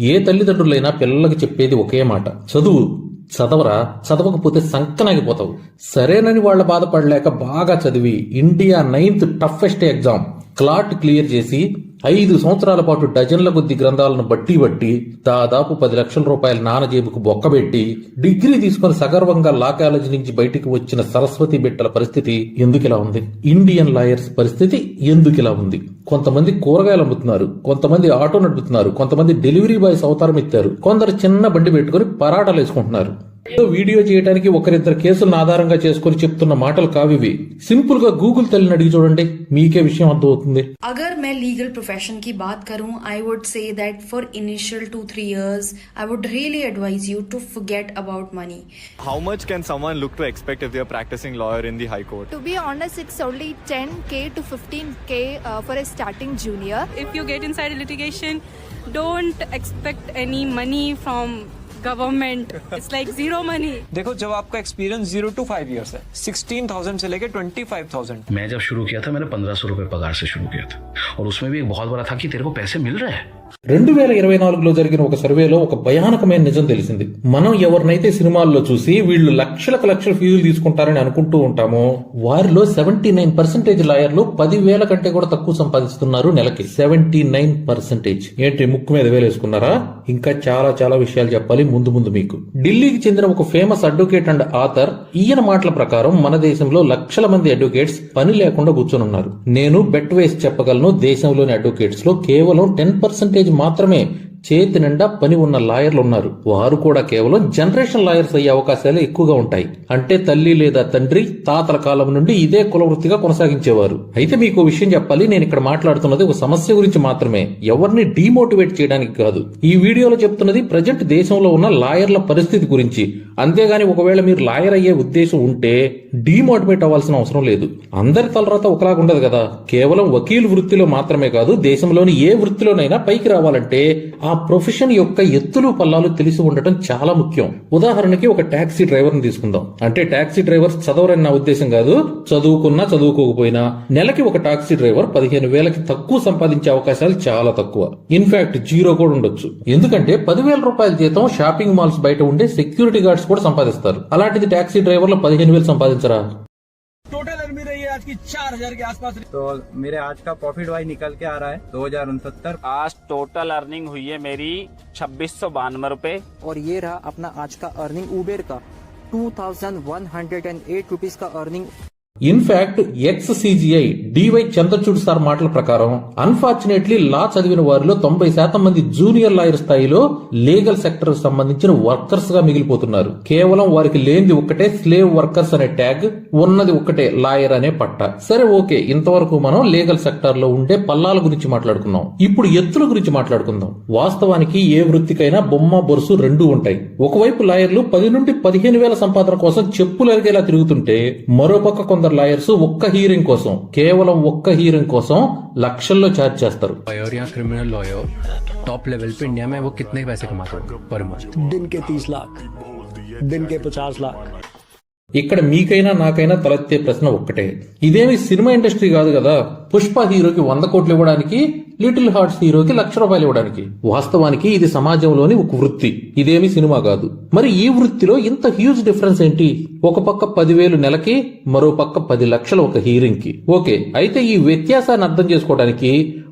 ఏ తల్లిదండ్రులైనా పిల్లలకి చెప్పేది ఒకే మాట. చదువు. చదవరా? చదవకపోతే సంకనాగిపోతావు. సరేనని వాళ్ళ బాధపడలేక బాగా చదివి India ninth toughest exam CLAT clear చేసి ఐదు సంవత్సరాల పాటు డజన్ల కొద్ది గ్రంథాలను బట్టి బట్టి దాదాపు పది లక్షల రూపాయల నానజేబుకు బొక్కబెట్టి డిగ్రీ తీసుకుని సగర్వంగా లా కాలేజీ నుంచి బయటికి వచ్చిన సరస్వతి బిట్టల పరిస్థితి ఎందుకిలా ఉంది? ఇండియన్ లాయర్స్ పరిస్థితి ఎందుకిలా ఉంది? కొంతమంది కూరగాయలు అమ్ముతున్నారు కొంతమంది ఆటో నడుపుతున్నారు కొంతమంది డెలివరీ బాయ్స్ అవతారం ఎత్తారు కొందరు చిన్న బండి పెట్టుకుని పరాటాలు వేసుకుంటున్నారు. వీడియో చేయడానికి ఒకరిద్దరు కేసులను ఆధారంగా చేసుకుని చెప్తున్న మాటలు కావివి సింపుల్ గా గూగుల్ తల్లిని అడిగి చూడండి మీకే విషయం అర్థమవుతుంది अगर मैं लीगल प्रोफेशन की बात करूं I would say that for initial two three years I would really advise you to forget about money How much can someone look to expect if they are practicing lawyer in the High Court? To be honest, it's only 10k to 15k uh, for a starting junior. if you get inside a litigation don't expect any money from government it's like zero money देखो जब आपका experience zero to five years है sixteen thousand से लेके twenty five thousand मैं जब शुरू किया था मैंने पंद्रह सौ रुपए पगार से शुरू किया था। और उसमें भी एक बहुत बड़ा था कि तेरे को पैसे मिल रहे हैं। రెండు వేల ఇరవై నాలుగులో జరిగిన ఒక సర్వేలో ఒక భయానకమైన నిజం తెలిసింది. మనం ఎవరినైతే సినిమాల్లో చూసి వీళ్ళు లక్షలకు లక్షల ఫీజులు తీసుకుంటారని అనుకుంటూ ఉంటామో వారిలో సెవెంటీ నైన్ పర్సెంటేజ్ లాయర్లు పదివేల కంటే కూడా తక్కువ సంపాదిస్తున్నారు నెలకి. Seventy nine percentage. ఏంటి ముక్కు మీద వేలేసుకున్నారా? ఇంకా చాలా చాలా విషయాలు చెప్పాలి ముందు ముందు మీకు. ఢిల్లీకి చెందిన ఒక ఫేమస్ అడ్వకేట్ అండ్ ఆథర్ ఈయన మాటల ప్రకారం మన దేశంలో లక్షల మంది అడ్వకేట్స్ పని లేకుండా కూర్చొని ఉన్నారు నేను బెట్ వేసి చెప్పగలను దేశంలోని అడ్వకేట్స్లో కేవలం టెన్ పర్సెంట్ పర్సెంటేజ్ మాత్రమే చేతి నిండా పని ఉన్న లాయర్లు ఉన్నారు. వారు కూడా కేవలం జనరేషన్ లాయర్స్ అయ్యే అవకాశాలు ఎక్కువగా ఉంటాయి. అంటే తల్లి లేదా తండ్రి తాతల కాలం నుండి ఇదే కులవృత్తిగా కొనసాగించేవారు. అయితే మీకు విషయం చెప్పాలి. నేను ఇక్కడ మాట్లాడుతున్నది ఒక సమస్య గురించి మాత్రమే. ఎవరిని డీమోటివేట్ చేయడానికి కాదు. ఈ వీడియోలో చెప్తున్నది ప్రజెంట్ దేశంలో ఉన్న లాయర్ల పరిస్థితి గురించి. అంతేగాని ఒకవేళ మీరు లాయర్ అయ్యే ఉద్దేశం ఉంటే డీమోటివేట్ అవ్వాల్సిన అవసరం లేదు. అందరి తలరాత ఒకలాగా ఉండదు కదా. కేవలం వకీల్ వృత్తిలో మాత్రమే కాదు దేశంలోని ఏ వృత్తిలోనైనా పైకి రావాలంటే ఆ ప్రొఫెషన్ యొక్క ఎత్తులు పల్లాలు తెలిసి ఉండటం చాలా ముఖ్యం. ఉదాహరణకి ఒక ట్యాక్సీ డ్రైవర్ని తీసుకుందాం. అంటే ట్యాక్సీ డ్రైవర్ చదవరని నా ఉద్దేశం కాదు చదువుకున్నా చదువుకోకపోయినా నెలకి ఒక టాక్సీ డ్రైవర్ పదిహేను వేలకి తక్కువ సంపాదించే అవకాశాలు చాలా తక్కువ. ఇన్ఫాక్ట్ జీరో కూడా ఉండొచ్చు. ఎందుకంటే పదివేల రూపాయల జీతం షాపింగ్ మాల్స్ బయట ఉండే సెక్యూరిటీ గార్డ్స్ కూడా సంపాదిస్తారు. అలాంటిది ట్యాక్సీ డ్రైవర్లు పదిహేను వేలు సంపాదించరా? आज की चार हज़ार के आसपास तो मेरे आज का प्रॉफिट वाइज निकल के आ रहा है दो हज़ार उनसत्तर। आज टोटल अर्निंग हुई है मेरी छब्बीस सौ बानवे रूपए। और ये रहा अपना आज का अर्निंग उबेर का। Two thousand one hundred and eight rupees का earning in fact ex CJI DY Chandrachud sir మాటల ప్రకారం అన్ఫార్చునేట్లీ లా చదివిన వారిలో తొంభై శాతం మంది జూనియర్ లాయర్ స్థాయిలో లీగల్ సెక్టర్ సంబంధించిన వర్కర్స్గా మిగిలిపోతున్నారు. కేవలం వారికి లేనిది ఒక్కటే స్లేవ్ వర్కర్స్ అనే ట్యాగ్ ఉన్నది ఒక్కటే లాయర్ అనే పట్ట. సరే ఓకే ఇంతవరకు మనం లీగల్ సెక్టర్లో ఉండే పల్లాల గురించి మాట్లాడుకున్నాం. ఇప్పుడు ఎత్తుల గురించి మాట్లాడుకుందాం. వాస్తవానికి ఏ వృత్తికైనా బొమ్మ బొరుసు రెండూ ఉంటాయి. ఒకవైపు లాయర్లు పది నుండి పదిహేను వేల సంపాదన కోసం చెప్పులు ఎరిగేలా తిరుగుతుంటే మరోపక్క కొందరు లాయర్స్ ఒక్క హీరింగ్ కోసం కేవలం ఒక్క హీరింగ్ కోసం లక్షల్లో ఛార్జ్ చేస్తారు लॉयर या क्रिमिनल लॉयर टॉप लेवल पे इंडिया में वो कितने पैसे कमाते हैं पर मंथ दिन के तीस लाख दिन के पचास लाख ఇక్కడ మీకైనా నాకైనా తలెత్తే ప్రశ్న ఒక్కటే ఇదేమి సినిమా ఇండస్ట్రీ కాదు కదా పుష్ప హీరోకి వంద కోట్లు ఇవ్వడానికి లిటిల్ హార్ట్స్ హీరోకి లక్ష రూపాయలు ఇవ్వడానికి. వాస్తవానికి ఇది సమాజంలోని ఒక వృత్తి. ఇదేమి సినిమా కాదు. మరి ఈ వృత్తిలో ఇంత హ్యూజ్ డిఫరెన్స్ ఏంటి? ఒక పక్క పదివేలు నెలకి మరో పక్క పది లక్షలు ఒక హీరింగ్కి ఓకే అయితే ఈ వ్యత్యాసాన్ని అర్థం చేసుకోవడానికి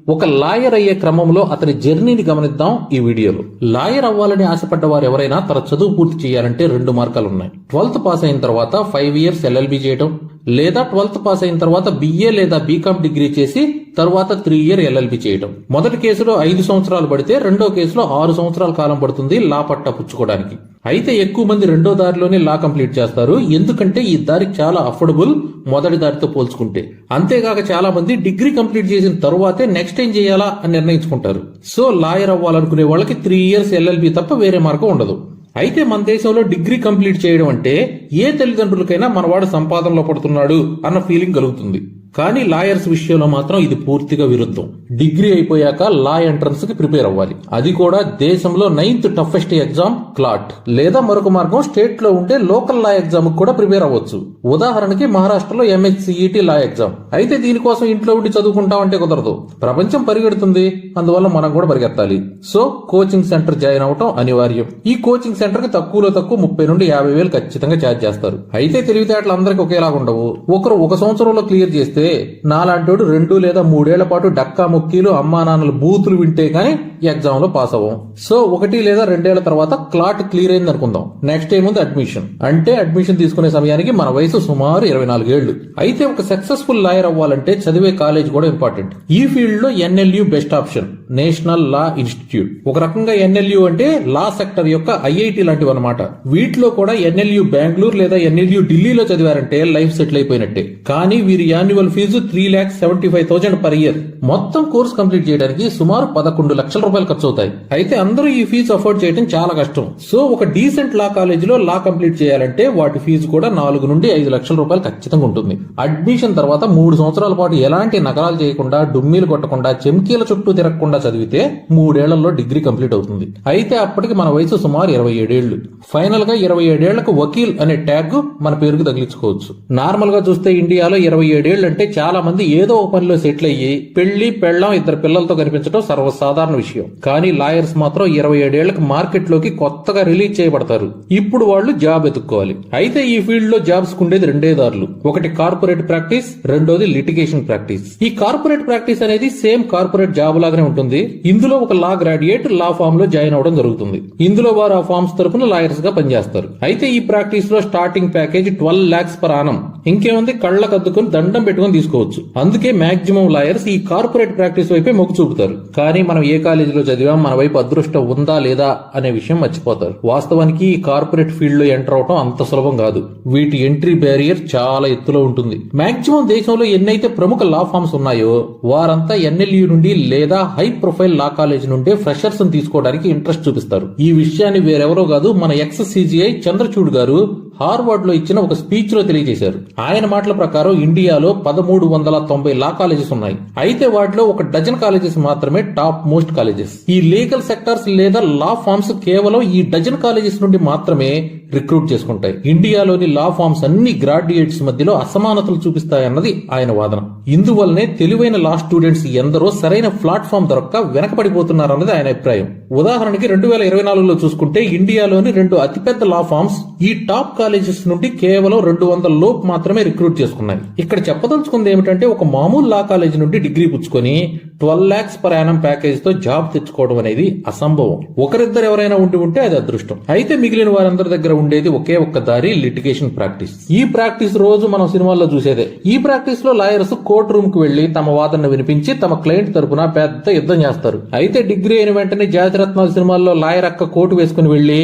ఒక లాయర్ అయ్యే క్రమంలో అతని జర్నీని గమనిద్దాం ఈ వీడియోలో. లాయర్ అవ్వాలని ఆశపడ్డ వారు ఎవరైనా తన చదువు పూర్తి చేయాలంటే రెండు మార్గాలు ఉన్నాయి ట్వెల్త్ పాస్ అయిన తర్వాత ఫైవ్ ఇయర్స్ ఎల్ఎల్బి చేయడం లేదా ట్వెల్త్ పాస్ అయిన తర్వాత బిఏ లేదా బీకామ్ డిగ్రీ చేసి తర్వాత త్రీ ఇయర్ ఎల్ఎల్బి చేయడం మొదటి కేసులో ఐదు సంవత్సరాలు పడితే రెండో కేసులో ఆరు సంవత్సరాల కాలం పడుతుంది లా పట్టా పుచ్చుకోవడానికి. అయితే ఎక్కువ మంది రెండో దారిలోనే లా కంప్లీట్ చేస్తారు. ఎందుకంటే ఈ దారి చాలా అఫోర్డబుల్ మొదటి దారితో పోల్చుకుంటే. అంతేకాక చాలా మంది డిగ్రీ కంప్లీట్ చేసిన తర్వాతే నెక్స్ట్ ఏం చేయాలా అని నిర్ణయించుకుంటారు. సో లాయర్ అవ్వాలనుకునే వాళ్ళకి త్రీ ఇయర్స్ ఎల్ఎల్బి తప్ప వేరే మార్గం ఉండదు. అయితే మన దేశంలో డిగ్రీ కంప్లీట్ చేయడం అంటే ఏ తల్లిదండ్రులకైనా మనవాడు సంపాదనలో పడుతున్నాడు అన్న ఫీలింగ్ కలుగుతుంది. కానీ లాయర్స్ విషయంలో మాత్రం ఇది పూర్తిగా విరుద్ధం. డిగ్రీ అయిపోయాక లా ఎంట్రన్స్కి ప్రిపేర్ అవ్వాలి. అది కూడా దేశంలో నైన్త్ టఫెస్ట్ ఎగ్జామ్ క్లాట్ లేదా మరొక మార్గం స్టేట్లో ఉండే లోకల్ లా ఎగ్జామ్ కూడా ప్రిపేర్ అవ్వచ్చు. ఉదాహరణకి మహారాష్ట్రలో ఎంహెచ్సిఈటి లా ఎగ్జామ్ అయితే దీనికోసం ఇంట్లో ఉండి చదువుకుంటామంటే కుదరదు. ప్రపంచం పరిగెడుతుంది. అందువల్ల మనం కూడా పరిగెత్తాలి. సో కోచింగ్ సెంటర్ జాయిన్ అవటం అనివార్యం. ఈ కోచింగ్ సెంటర్కి తక్కువలో తక్కువ ముప్పై నుండి యాభై వేలు ఖచ్చితంగా ఛార్జ్ చేస్తారు. అయితే తెలివితేటలు అందరికి ఒకేలాగా ఉండవు. ఒకరు ఒక సంవత్సరంలో క్లియర్ చేస్తే నాలాంటోడు రెండు లేదా మూడేళ్ళ పాటు డక్కా ముక్కీలు అమ్మా నాన్నల బూతులు వింటే గానీ ఎగ్జామ్లో పాస్ అవ్వం. సో ఒకటి లేదా రెండేళ్ళ తర్వాత క్లాట్ క్లియర్ అయింది అనుకుందాం. నెక్స్ట్ టైం ఉంది? అడ్మిషన్. అంటే అడ్మిషన్ తీసుకునే సమయానికి మన వయసు సుమారు ఇరవై నాలుగేళ్ళు అయితే ఒక సక్సెస్ఫుల్ లాయర్ అవ్వాలంటే చదివే కాలేజ్ కూడా ఇంపార్టెంట్. ఈ ఫీల్డ్లో NLU best option. National law institute. ఒక రకంగా ఎన్ఎల్యు అంటే లా సెక్టర్ యొక్క ఐఐటి లాంటివి అనమాట వీటిలో కూడా ఎన్ఎల్యు బెంగళూరు లేదా ఎన్ఎల్యు ఢిల్లీలో చదివారంటే లైఫ్ సెటిల్ అయిపోయినట్టే. కానీ వీరి annual fees three lakhs seventy five thousand per year. మొత్తం కోర్స్ కంప్లీట్ చేయడానికి సుమారు పదకొండు లక్షల రూపాయలు ఖర్చు అవుతాయి అయితే అందరూ ఈ ఫీజు అఫోర్డ్ చేయడం చాలా కష్టం. సో ఒక డీసెంట్ లా కాలేజీలో లా కంప్లీట్ చేయాలంటే వాటి ఫీజు కూడా నాలుగు నుండి ఐదు లక్షల రూపాయలు ఖచ్చితంగా ఉంటుంది. అడ్మిషన్ తర్వాత మూడు సంవత్సరాల పాటు ఎలాంటి నగరాలు చేయకుండా డుమ్మీలు కొట్టకుండా చెమ్కీల చుట్టూ తిరగకుండా చదివితే మూడేళ్ళలో డిగ్రీ కంప్లీట్ అవుతుంది. అయితే అప్పటికి మన వయసు సుమారు ఇరవై ఏడేళ్ళు. ఫైనల్గా ఇరవై ఏడేళ్ళకు వకీల్ అనే ట్యాగ్ మన పేరుకు తగిలించుకోవచ్చు. నార్మల్గా చూస్తే ఇండియాలో ఇరవై ఏడేళ్ళు అంటే చాలా మంది ఏదో ఒక పనిలో సెటిల్ అయ్యి పెళ్ళి పెళ్ళం ఇద్దరు పిల్లలతో కనిపించడం సర్వసాధారణ విషయం. కానీ లాయర్స్ మాత్రం ఇరవై ఏడేళ్ళకు మార్కెట్లోకి కొత్తగా రిలీజ్ చేయబడతారు. ఇప్పుడు వాళ్ళు జాబ్ ఎత్తుక్కోవాలి అయితే ఈ ఫీల్డ్లో జాబ్స్ ఉండేది రెండే దారులు. ఒకటి కార్పొరేట్ ప్రాక్టీస్ రెండోది లిటిగేషన్ ప్రాక్టీస్. ఈ కార్పొరేట్ ప్రాక్టీస్ అనేది సేమ్ కార్పొరేట్ జాబ్ లాగానే ఉంటుంది. ఇందులో ఒక లా గ్రాడ్యుయేట్ లా ఫామ్లో జాయిన్ అవడం జరుగుతుంది. ఇందులో వారు ఆ ఫామ్స్ తరపున లాయర్స్గా పనిచేస్తారు. అయితే ఈ ప్రాక్టీస్లో starting package twelve lakhs per annum ఇంకేముంది? కళ్ళకు అద్దుకొని దండం పెట్టుకొని తీసుకోవచ్చు. అందుకే మాక్సిమం లాయర్స్ ఈ కార్పొరేట్ ప్రాక్టీస్ వైపే మొగ్గు చూపుతారు. కానీ మనం ఏ కాలేజీలో చదివాం మన వైపు అదృష్టం ఉందా లేదా అనే విషయం మర్చిపోతారు. వాస్తవానికి ఈ కార్పొరేట్ ఫీల్డ్లో ఎంటర్ అవడం అంత సులభం కాదు. వీటి ఎంట్రీ బ్యారియర్ చాలా ఎత్తులో ఉంటుంది. మాక్సిమం దేశంలో ఎన్నైతే ప్రముఖ లా ఫార్మ్స్ ఉన్నాయో వారంతా ఎన్ఎల్యూ నుండి లేదా హై ప్రొఫైల్ లా కాలేజ్ నుండి ఫ్రెషర్స్ తీసుకోవడానికి ఇంట్రెస్ట్ చూపిస్తారు. ఈ విషయాన్ని వేరెవరో కాదు మన ఎక్స్ సిజిఐ చంద్రచూడ్ గారు హార్వర్డ్లో ఇచ్చిన ఒక స్పీచ్లో తెలియజేశారు. ఆయన మాటల ప్రకారం ఇండియాలో పదమూడు వందల తొంభై లా కాలేజెస్ ఉన్నాయి. అయితే వాటిలో ఒక డజన్ కాలేజెస్ మాత్రమే టాప్ మోస్ట్ కాలేజెస్. ఈ లీగల్ సెక్టార్స్ లేదా లా ఫార్మ్స్ కేవలం ఈ డజన్ కాలేజెస్ నుండి మాత్రమే రిక్రూట్ చేసుకుంటాయి. ఇండియాలోని లా ఫార్మ్స్ అన్ని గ్రాడ్యుయేట్స్ మధ్యలో అసమానతలు చూపిస్తాయన్నది ఆయన వాదన. ఇందువల్లనే తెలివైన లా స్టూడెంట్స్ ఎందరో సరైన ప్లాట్ఫామ్ దొరక్క వెనకబడిపోతున్నారన్నది ఆయన అభిప్రాయం. ఉదాహరణకి రెండు వేల ఇరవై నాలుగులో చూసుకుంటే ఇండియాలోని రెండు అతిపెద్ద లా ఫార్మ్స్ ఈ టాప్ కాలేజెస్ నుండి కేవలం రెండు వందల లోపు మాత్రమే రిక్రూట్ చేసుకున్నాయి. ఇక్కడ చెప్పదలుచుకుంది ఏమిటంటే ఒక మామూలు లా కాలేజ్ నుండి డిగ్రీ పుచ్చుకొని ట్వెల్వ్ లాక్స్ పర్ యానం ప్యాకేజ్తో జాబ్ తెచ్చుకోవడం అనేది అసంభవం. ఒకరిద్దరు ఎవరైనా ఉండి ఉంటే అది అదృష్టం. అయితే మిగిలిన వారందరి దగ్గర ఉండేది ఒకే ఒక్క దారి లిటిగేషన్ ప్రాక్టీస్. ఈ ప్రాక్టీస్ రోజు మనం సినిమాల్లో చూసేదే. ఈ ప్రాక్టీస్లో లాయర్స్ కోర్ట్ రూమ్కు వెళ్ళి తమ వాదన వినిపించి తమ క్లయింట్ తరపున పెద్ద యుద్ధం చేస్తారు. అయితే డిగ్రీ అయిన వెంటనే జాతిరత్నాల సినిమాల్లో లాయర్ అక్క కోటు వేసుకుని వెళ్ళి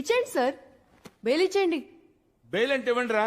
ఇచ్చేయండి సార్. బెయిల్ ఇచ్చేయండి. బెయిల్ అంటే ఇవ్వండి రా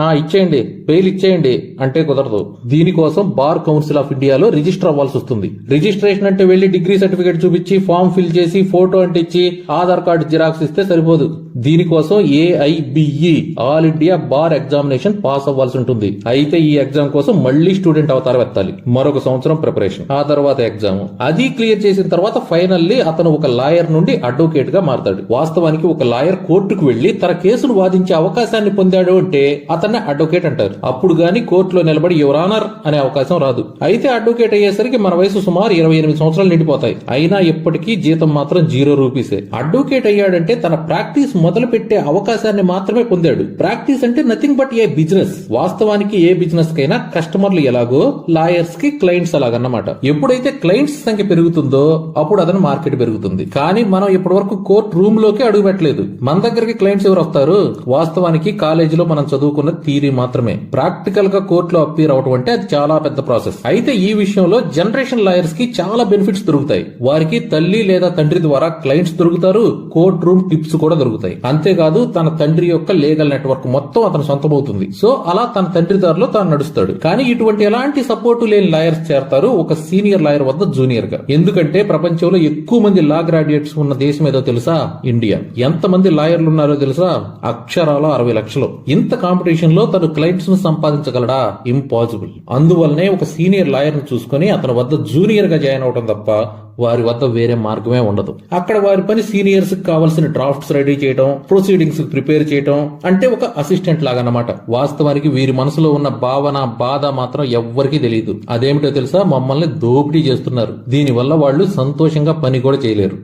ఆ ఇచ్చేయండి. బెయిల్ ఇచ్చేయండి. అంటే కుదరదు. దీనికోసం బార్ కౌన్సిల్ ఆఫ్ ఇండియాలో రిజిస్టర్ అవ్వాల్సి వస్తుంది. రిజిస్ట్రేషన్ అంటే వెళ్ళి డిగ్రీ సర్టిఫికేట్ చూపించి ఫామ్ ఫిల్ చేసి ఫోటో అంటించి ఆధార్ కార్డు జిరాక్స్ ఇస్తే సరిపోదు. దీనికోసం AIBE all India bar examination pass అవ్వాల్సి ఉంటుంది. అయితే ఈ ఎగ్జామ్ కోసం మళ్ళీ స్టూడెంట్ అవతారం ఎత్తాలి. మరొక సంవత్సరం ప్రిపరేషన్. ఆ తర్వాత ఎగ్జామ్. అది క్లియర్ చేసిన తర్వాత ఫైనల్లీ అతను ఒక లాయర్ నుండి అడ్వకేట్గా మారతాడు. వాస్తవానికి ఒక లాయర్ కోర్టుకు వెళ్ళి తన కేసును వాదించే అవకాశాన్ని పొందాడు ఉంటే అతన్ని అడ్వకేట్ అంటారు. అప్పుడు గాని కోర్టులో నిలబడి యువరానర్ అనే అవకాశం రాదు. అయితే అడ్వకేట్ అయ్యేసరికి మన వయసు సుమారు ఇరవై ఎనిమిది సంవత్సరాలు నిండిపోతాయి. అయినా ఇప్పటికీ జీతం మాత్రం జీరో రూపీసే. అడ్వకేట్ అయ్యాడంటే తన ప్రాక్టీస్ మొదలు పెట్టే అవకాశాన్ని మాత్రమే పొందాడు. ప్రాక్టీస్ అంటే నథింగ్ బట్ ఏ బిజినెస్ వాస్తవానికి ఏ బిజినెస్ కైనా కస్టమర్లు ఎలాగో లాయర్స్కి క్లయింట్స్ అలాగన్నమాట. ఎప్పుడైతే క్లయింట్స్ సంఖ్య పెరుగుతుందో అప్పుడు అతను మార్కెట్ పెరుగుతుంది. కానీ మనం ఇప్పటి వరకు కోర్ట్ రూమ్లోకి అడుగు పెట్టలేదు. మన దగ్గరికి క్లయింట్స్ ఎవరు వస్తారు? వాస్తవానికి కాలేజీలో మనం చదువుకున్న థీరీ మాత్రమే. ప్రాక్టికల్గా కోర్టులో అప్పీర్ అవటం అంటే అది చాలా పెద్ద ప్రాసెస్. అయితే ఈ విషయంలో జనరేషన్ లాయర్స్కి చాలా బెనిఫిట్స్ దొరుకుతాయి. వారికి తల్లి లేదా తండ్రి ద్వారా క్లయింట్స్ దొరుకుతారు కోర్ట్ రూమ్ టిప్స్ కూడా దొరుకుతాయి. అంతేకాదు తన తండ్రి యొక్క లీగల్ నెట్వర్క్ మొత్తం అతను సొంతమవుతుంది. సో అలా తన తండ్రి దారిలో తాను నడుస్తాడు. కానీ ఇటువంటి ఎలాంటి సపోర్టు లేని లాయర్స్ చేరతారు ఒక సీనియర్ లాయర్ వద్ద జూనియర్గా ఎందుకంటే ప్రపంచంలో ఎక్కువ మంది లా గ్రాడ్యుయేట్స్ ఉన్న దేశం ఏదో తెలుసా? ఇండియా. ఎంత మంది లాయర్లు ఉన్నారో తెలుసా? అక్షరాల అరవై లక్షలు. ఇంత ఇంత కాంపిటీషన్లో తను క్లయింట్స్ను సంపాదించగలడా? ఇంపాసిబుల్ అందువల్లనే ఒక సీనియర్ లాయర్ను చూసుకుని అతని వద్ద జూనియర్గా జాయిన్ అవడం తప్ప వారి వద్ద వేరే మార్గమే ఉండదు. అక్కడ వారి పని సీనియర్స్కి కావాల్సిన డ్రాఫ్ట్స్ రెడీ చేయడం ప్రొసీడింగ్స్ ప్రిపేర్ చేయడం అంటే ఒక అసిస్టెంట్ లాగా అన్నమాట వాస్తవానికి వీరి మనసులో ఉన్న భావన బాధ మాత్రం ఎవ్వరికీ తెలియదు అదేమిటో తెలుసా? మమ్మల్ని దోపిడీ చేస్తున్నారు. దీనివల్ల వాళ్ళు సంతోషంగా పని కూడా చేయలేరు.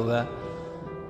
में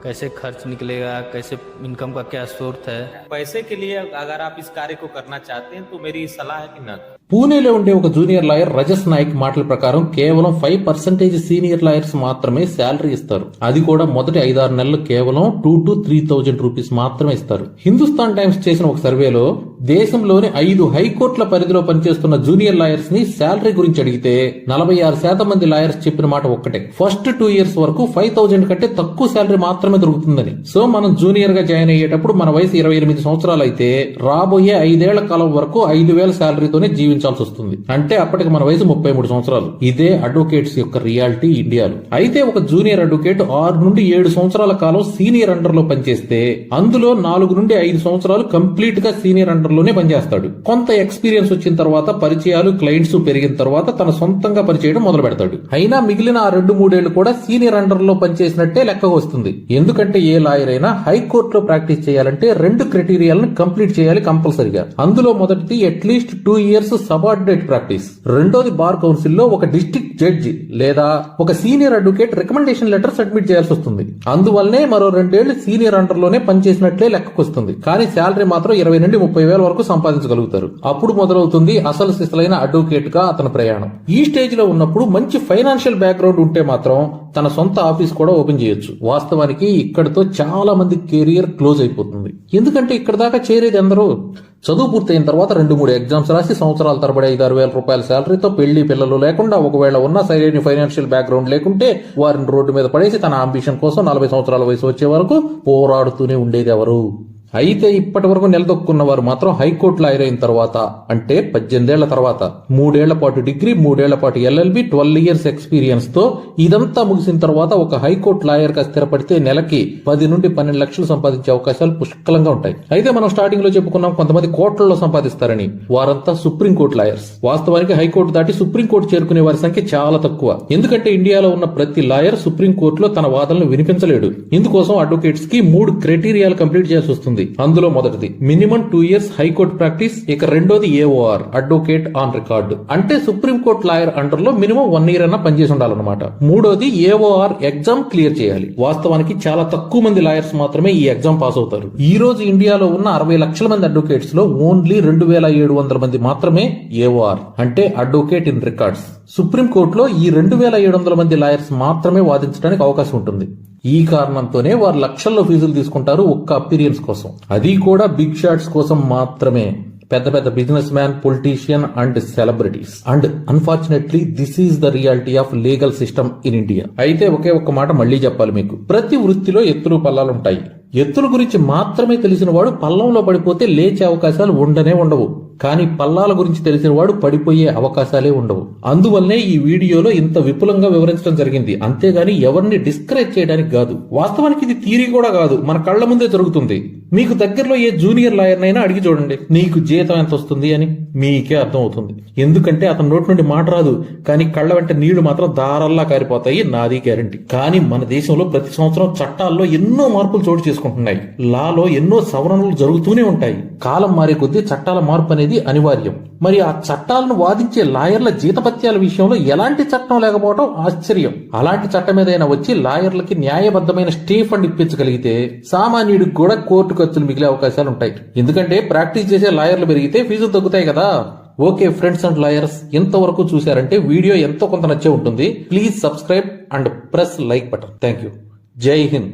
कैसे होगा कैसे खर्च निकलेगा कैसे इनकम का क्या स्रोत है पैसे के लिए अगर आप इस कार्य को करना चाहते हैं तो मेरी सलाह है कि न పూణేలో ఉండే ఒక జూనియర్ లాయర్ రజస్ నాయక్ మాటల ప్రకారం కేవలం ఫైవ్ పర్సెంటేజ్ సీనియర్ లాయర్స్ మాత్రమే శాలరీ ఇస్తారు అది కూడా మొదటి ఐదారు నెలలు కేవలం two to three thousand rupees మాత్రమే ఇస్తారు హిందుస్థాన్ టైమ్స్ చేసిన ఒక సర్వేలో దేశంలోని ఐదు హైకోర్టుల పరిధిలో పనిచేస్తున్న జూనియర్ లాయర్స్ని శాలరీ గురించి అడిగితే నలభై ఆరు శాతం మంది లాయర్స్ చెప్పిన మాట ఒక్కటే. ఫస్ట్ టూ ఇయర్స్ వరకు ఫైవ్ థౌజండ్ కంటే తక్కువ శాలరీ మాత్రమే దొరుకుతుందని. సో మనం జూనియర్గా జాయిన్ అయ్యేటప్పుడు మన వయసు ఇరవై ఎనిమిది సంవత్సరాలు అయితే రాబోయే ఐదేళ్ళ కాలం వరకు ఐదు వేల శాలరీతోనే జీవించాల్సి వస్తుంది. అంటే అప్పటికి మన వయసు ముప్పై మూడు సంవత్సరాలు. ఇదే అడ్వకేట్స్ యొక్క రియాలిటీ ఇండియాలో. అయితే ఒక జూనియర్ అడ్వకేట్ ఆరు నుండి ఏడు సంవత్సరాల కాలం సీనియర్ అండర్లో పనిచేస్తే అందులో నాలుగు నుండి ఐదు సంవత్సరాలు కంప్లీట్గా సీనియర్ అండర్ లోనే పనిచేస్తాడు. కొంత ఎక్స్పీరియన్స్ వచ్చిన తర్వాత పరిచయాలు క్లయింట్స్ పెరిగిన తర్వాత తన సొంతంగా పనిచేయడం మొదలు పెడతాడు అయినా మిగిలిన ఆ రెండు మూడేళ్ళు కూడా సీనియర్ అండర్లో పనిచేసినట్టే లెక్క వస్తుంది. ఎందుకంటే ఏ లాయర్ అయినా హైకోర్టులో ప్రాక్టీస్ చేయాలంటే రెండు క్రైటీరియాలను కంప్లీట్ చేయాలి కంపల్సరిగా. అందులో మొదటిది at least two years subordinate practice రెండోది బార్ కౌన్సిల్లో ఒక డిస్ట్రిక్ట్ జడ్జి లేదా ఒక senior advocate recommendation letter submit చేయాల్సి వస్తుంది. అందువల్లనే మరో రెండేళ్ళు సీనియర్ అండర్లోనే పనిచేసినట్లే లెక్కకొస్తుంది. కానీ శాలరీ మాత్రం ఇరవై నుండి ముప్పై వేల వరకు సంపాదించగలుగుతారు. అప్పుడు మొదలవుతుంది అసలు సిసలైన అడ్వకేట్గా అతని ప్రయాణం. ఈ స్టేజ్లో ఉన్నప్పుడు మంచి ఫైనాన్షియల్ బ్యాక్గ్రౌండ్ ఉంటే మాత్రం తన సొంత ఆఫీస్ కూడా ఓపెన్ చేయొచ్చు. వాస్తవానికి ఇక్కడతో చాలా మంది కెరియర్ క్లోజ్ అయిపోతుంది. ఎందుకంటే ఇక్కడ దాకా చేరేది అందరూ చదువు పూర్తయిన తర్వాత రెండు మూడు ఎగ్జామ్స్ రాసి సంవత్సరాల తరబడి ఐదు ఆరు వేల రూపాయల శాలరీతో పెళ్ళి పిల్లలు లేకుండా ఒకవేళ ఉన్న సరైన ఫైనాన్షియల్ బ్యాక్గ్రౌండ్ లేకుంటే వారిని రోడ్డు మీద పడేసి తన అంబిషన్ కోసం నలభై సంవత్సరాల వయసు వచ్చే వరకు పోరాడుతూనే ఉండేది ఎవరు అయితే ఇప్పటి వరకు నిలదొక్కున్న వారు మాత్రం హైకోర్టు లాయర్ అయిన తర్వాత అంటే పద్దెనిమిదేళ్ళ తర్వాత మూడేళ్ళ పాటు డిగ్రీ మూడేళ్ళ పాటు ఎల్ఎల్బి ట్వెల్వ్ ఇయర్స్ ఎక్స్పీరియన్స్తో ఇదంతా ముగిసిన తర్వాత ఒక హైకోర్టు లాయర్గా స్థిరపడితే నెలకి పది నుండి పన్నెండు లక్షలు సంపాదించే అవకాశాలు పుష్కలంగా ఉంటాయి. అయితే మనం స్టార్టింగ్లో చెప్పుకున్నాం కొంతమంది కోట్లలో సంపాదిస్తారని. వారంతా సుప్రీంకోర్టు లాయర్స్. వాస్తవానికి హైకోర్టు దాటి సుప్రీంకోర్టు చేరుకునే వారి సంఖ్య చాలా తక్కువ. ఎందుకంటే ఇండియాలో ఉన్న ప్రతి లాయర్ సుప్రీంకోర్టులో తన వాదనలు వినిపించలేడు. ఇందుకోసం అడ్వకేట్స్కి మూడు క్రైటీరియాలు కంప్లీట్ చేయాల్సి వస్తుంది. అందులో మొదటిది minimum two years high court practice ఇక రెండోది ఏఓఆర్ అడ్వకేట్ ఆన్ రికార్డు అంటే సుప్రీంకోర్టు లాయర్ అండర్లో మినిమం వన్ ఇయర్ అన్న పనిచేసి ఉండాలన్నమాట. మూడోది ఏఓఆర్ ఎగ్జామ్ క్లియర్ చేయాలి. వాస్తవానికి చాలా తక్కువ మంది లాయర్స్ మాత్రమే ఈ ఎగ్జామ్ పాస్ అవుతారు. ఈ రోజు ఇండియాలో ఉన్న అరవై లక్షల మంది అడ్వకేట్స్లో ఓన్లీ రెండు వేల ఏడు వందల మంది మాత్రమే ఏఓఆర్ అంటే అడ్వకేట్ ఇన్ రికార్డ్స్ సుప్రీంకోర్టులో ఈ రెండు వేల ఏడు వందల మంది లాయర్స్ మాత్రమే వాదించడానికి అవకాశం ఉంటుంది. ఈ కారణంతోనే వారు లక్షల్లో ఫీజులు తీసుకుంటారు ఒక్క అపీరియన్స్ కోసం. అది కూడా బిగ్ షాట్స్ కోసం మాత్రమే. పెద్ద పెద్ద business man politician and celebrities. And unfortunately this is the reality of legal system in India. అయితే ఒకే ఒక్క మాట మళ్ళీ చెప్పాలి మీకు. ప్రతి వృత్తిలో ఎత్తులు పల్లాలు ఉంటాయి. ఎత్తుల గురించి మాత్రమే తెలిసిన వాడు పల్లంలో పడిపోతే లేచే అవకాశాలు ఉండనే ఉండవు. కానీ పల్లాల గురించి తెలిసిన వాడు పడిపోయే అవకాశాలే ఉండవు. అందువల్లనే ఈ వీడియోలో ఇంత విపులంగా వివరించడం జరిగింది. అంతేగాని ఎవరిని డిస్కరేజ్ చేయడానికి కాదు. వాస్తవానికి ఇది థీరీ కూడా కాదు. మన కళ్ళ ముందే జరుగుతుంది. మీకు దగ్గరలో ఏ జూనియర్ లాయర్నైనా అడిగి చూడండి. నీకు జీతం ఎంత వస్తుంది అని? మీకే అర్థం అవుతుంది ఎందుకంటే అతని నోటి నుండి మాట రాదు. కానీ కళ్ళ వెంట నీళ్ళు మాత్రం దారల్లా కారిపోతాయి. నాది గ్యారంటీ కానీ మన దేశంలో ప్రతి సంవత్సరం చట్టాల్లో ఎన్నో మార్పులు చోటు చేసుకుంటున్నాయి. లాలో ఎన్నో సవరణలు జరుగుతూనే ఉంటాయి. కాలం మారే కొద్దీ చట్టాల మార్పు అనేది అనేది అనివార్యం. మరి ఆ చట్టాలను వాదించే లాయర్ల జీతపత్యాల విషయంలో ఎలాంటి చట్టం లేకపోవడం ఆశ్చర్యం. అలాంటి చట్టం ఏదైనా వచ్చి లాయర్లకి న్యాయబద్ధమైన స్టే ఫండ్ ఇప్పించగలిగితే సామాన్యుడికి కూడా కోర్టు ఖర్చులు మిగిలే అవకాశాలు ఉంటాయి. ఎందుకంటే ప్రాక్టీస్ చేసే లాయర్లు పెరిగితే ఫీజులు తగ్గుతాయి కదా. ఓకే ఫ్రెండ్స్ అండ్ లాయర్స్ ఇంతవరకు చూశారంటే వీడియో ఎంతో కొంత నచ్చే ఉంటుంది. Please subscribe and press like button. Thank you Jai Hind.